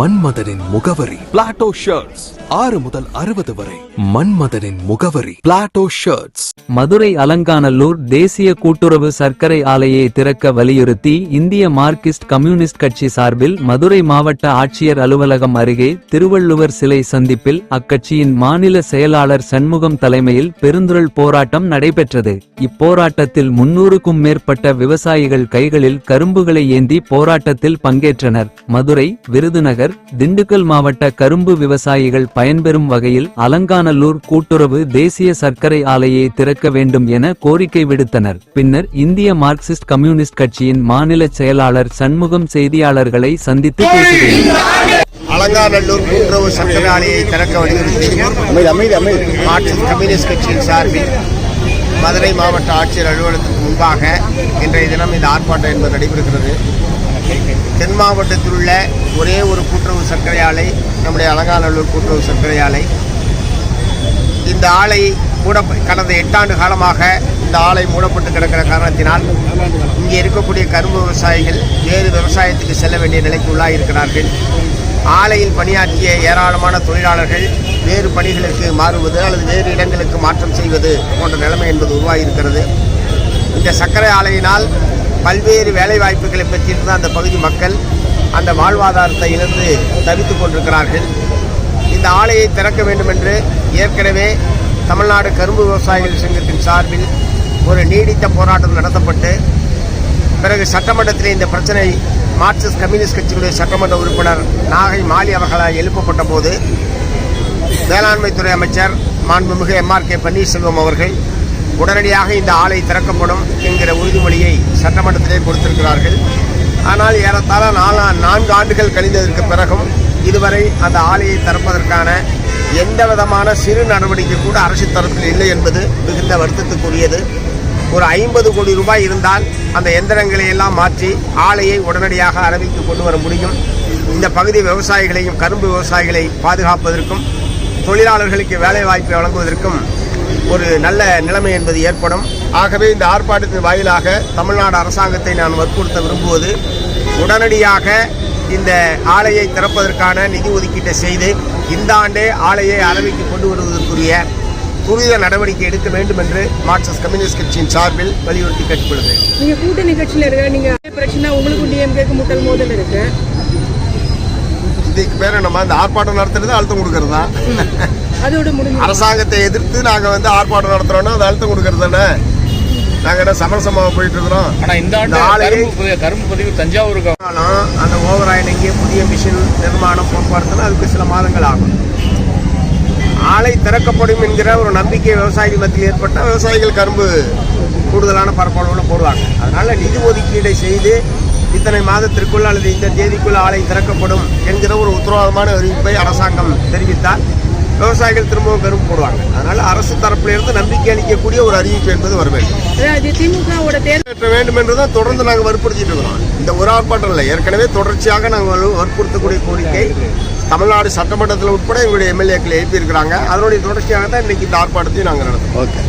மன்மதனின் முகவரி. Plato shirts ஆறு முதல் அறுபது வரை. மன்மதனின் முகவரி. பிளாட்டோ ஷர்ட்ஸ் மதுரை அலங்காநல்லூர் தேசிய கூட்டுறவு சர்க்கரை ஆலையை திறக்க வலியுறுத்தி இந்திய மார்க்சிஸ்ட் கம்யூனிஸ்ட் கட்சி சார்பில் மதுரை மாவட்ட ஆட்சியர் அலுவலகம் அருகே திருவள்ளுவர் சிலை சந்திப்பில் அக்கட்சியின் மாநில செயலாளர் சண்முகம் தலைமையில் பெருந்துரல் போராட்டம் நடைபெற்றது. இப்போராட்டத்தில் முன்னூறுக்கும் மேற்பட்ட விவசாயிகள் கைகளில் கரும்புகளை ஏந்தி போராட்டத்தில் பங்கேற்றனர். மதுரை விருதுநகர் திண்டுக்கல் மாவட்ட கரும்பு விவசாயிகள் பயன்பெறும் வகையில் அலங்காநல்லூர் கூட்டுறவு தேசிய சர்க்கரை ஆலையை திறக்க வேண்டும் என கோரிக்கை விடுத்தனர். பின்னர் இந்திய மார்க்சிஸ்ட் கம்யூனிஸ்ட் கட்சியின் மாநில செயலாளர் சண்முகம் செய்தியாளர்களை சந்தித்து பேசுகிறார் அலங்காநல்லூர் கூட்டுறவு சர்க்கரை ஆலையை திறக்க வலியுறுத்தி மார்க்சிஸ்ட் கம்யூனிஸ்ட் கட்சியின் சார்பில் மதுரை மாவட்ட ஆட்சியர் அலுவலகத்துக்கு முன்பாக இன்றைய தினம் இந்த ஆர்ப்பாட்டம் என்பது நடைபெறுகிறது. தென் மாவட்டத்தில் உள்ள ஒரே ஒரு கூட்டுறவு சர்க்கரை ஆலை நம்முடைய அலங்காநல்லூர் கூட்டுறவு சர்க்கரை ஆலை. இந்த ஆலை மூட கடந்த எட்டாண்டு காலமாக இந்த ஆலை மூடப்பட்டு கிடக்கிற காரணத்தினால் இங்கே இருக்கக்கூடிய கரும்பு விவசாயிகள் வேறு விவசாயத்துக்கு செல்ல வேண்டிய நிலைக்கு உள்ளாயிருக்கிறார்கள். ஆலையில் பணியாற்றிய ஏராளமான தொழிலாளர்கள் வேறு பணிகளுக்கு மாறுவது அல்லது வேறு இடங்களுக்கு மாற்றம் செய்வது போன்ற நிலைமை என்பது உருவாகியிருக்கிறது இந்த சர்க்கரை ஆலையினால் பல்வேறு வேலைவாய்ப்புகளை பெற்றிருந்த அந்த பகுதி மக்கள் அந்த வாழ்வாதாரத்தை இழந்து தவித்துக் கொண்டிருக்கிறார்கள். இந்த ஆலையை திறக்க வேண்டும் என்று ஏற்கனவே தமிழ்நாடு கரும்பு விவசாயிகள் சங்கத்தின் சார்பில் ஒரு நீடித்த போராட்டம் நடத்தப்பட்டு பிறகு சட்டமன்றத்தில் இந்த பிரச்சனை மார்க்சிஸ்ட் கம்யூனிஸ்ட் கட்சியுடைய சட்டமன்ற உறுப்பினர் நாகை மாலி அவர்களால் எழுப்பப்பட்ட போது வேளாண்மைத்துறை அமைச்சர் மாண்புமிகு எம்ஆர் கே பன்னீர்செல்வம் அவர்கள் உடனடியாக இந்த ஆலை திறக்கப்படும் என்கிற உறுதிமொழியை சட்டமன்றத்திலே கொடுத்திருக்கிறார்கள். ஆனால் ஏறத்தாழ நாலா நான்கு ஆண்டுகள் கழிந்ததற்கு பிறகும் இதுவரை அந்த ஆலையை திறப்பதற்கான எந்த விதமான சிறு நடவடிக்கை கூட அரசு தரப்பில் இல்லை என்பது மிகுந்த வருத்தத்துக்குரியது. ஒரு ஐம்பது கோடி ரூபாய் இருந்தால் அந்த எந்திரங்களை எல்லாம் மாற்றி ஆலையை உடனடியாக அரவிக்கு கொண்டு வர முடியும். இந்த பகுதி விவசாயிகளையும் கரும்பு விவசாயிகளை பாதுகாப்பதற்கும் தொழிலாளர்களுக்கு வேலை வாய்ப்பை வழங்குவதற்கும் ஒரு நல்ல நிலைமை என்பது ஏற்படும். ஆகவே இந்த ஆர்ப்பாட்டத்தின் வாயிலாக தமிழ்நாடு அரசாங்கத்தை நான் வற்புறுத்த விரும்புவது உடனடியாக இந்த ஆலையை திறப்பதற்கான நிதி ஒதுக்கீட்டை செய்து இந்த ஆண்டே ஆலையை அரவிக்கு கொண்டு வருவதற்குரிய துரித நடவடிக்கை எடுக்க வேண்டும் என்று மார்க்சிஸ்ட் கம்யூனிஸ்ட் கட்சியின் சார்பில் வலியுறுத்தி கேட்டுக்கொள்கிறேன். நீங்க கூட்டணி கட்சியில இருக்க நீங்க பிரச்சனை உங்களுக்கும் டிஎம்கேக்கு முட்டல் மோதல் இருக்கு. இதுக்கு பேர் நம்ம அந்த ஆர்ப்பாட்டம் நடத்துறது அழுத்தம் கொடுக்கறது? தான் அரசாங்கத்தை எதிர்த்து நாங்கள் வந்து ஆர்ப்பாட்டம் நடத்துறோம்னா அது அழுத்தம் கொடுக்கறது தானே? நாங்கள் என்ன சமரசமாக போயிட்டு இருக்கிறோம்? ஆனா இந்த ஆண்டு கரும்பு பதிவு- தஞ்சாவூருக்கு ஆனாலும் அந்த ஓவர் ஆயிலிங்கே புதிய மிஷின் நிர்மாணம் போக்குவரத்துனா அதுக்கு சில மாதங்கள் ஆகும். ஆலை திறக்கப்படும் என்கிற ஒரு நம்பிக்கை விவசாயிகள் மத்தியில் ஏற்பட்டால் விவசாயிகள் கரும்பு கூடுதலான பரப்பளவில் போடுவாங்க. அதனால நிதி ஒதுக்கீடை செய்து இத்தனை மாதத்திற்குள் அல்லது இந்த தேதிக்குள் ஆலை திறக்கப்படும் என்கிற ஒரு உத்தரவாதமான அறிவிப்பை அரசாங்கம் தெரிவித்தால் விவசாயிகள் திரும்பவும் கரும்பு போடுவாங்க அதனால அரசு தரப்பிலிருந்து நம்பிக்கை அளிக்கக்கூடிய ஒரு அறிவிப்பு என்பது வர வேண்டும் வேண்டும் என்றுதான் தொடர்ந்து நாங்கள் வற்புறுத்திட்டு இருக்கிறோம் இந்த ஒரு ஆர்ப்பாட்டம் இல்லை ஏற்கனவே தொடர்ச்சியாக நாங்கள் வற்புறுத்தக்கூடிய கோரிக்கை தமிழ்நாடு சட்டமன்றத்தில் உட்பட எங்களுடைய எம்எல்ஏக்கள் எழுப்பியிருக்கிறாங்க அதனுடைய தொடர்ச்சியாக தான் இன்னைக்கு இந்த ஆர்ப்பாட்டத்தையும் நாங்கள் நடத்துறோம் okay